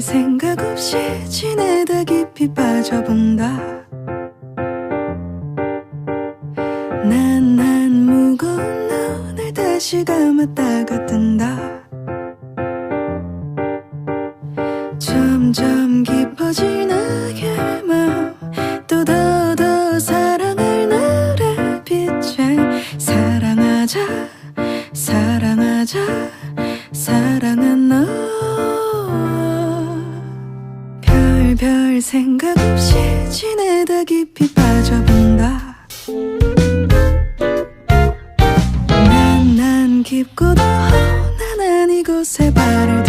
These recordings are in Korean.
생각 없이 지내다 깊이 빠져본다. 난 난 무거운 눈을 다시 감았다가 뜬다. 점점 깊어질 나의 마음 또더 더 사랑할 나를 빛에. 사랑하자 사랑하자 사랑한 너 별별 생각 없이 지내다 깊이 빠져본다. 난 난 깊고도 험난한 이곳에 발을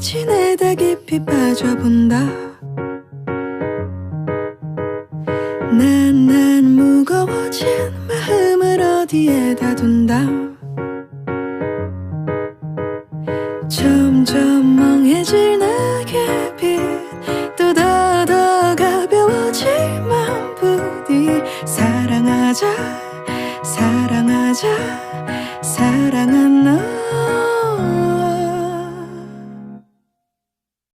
지내다 깊이 빠져본다. 난 난 무거워진 마음을 어디에다 둔다. 점점 멍해질 나의 빛또 더 더 가벼워질 마음 부디 사랑하자 사랑하자 사랑한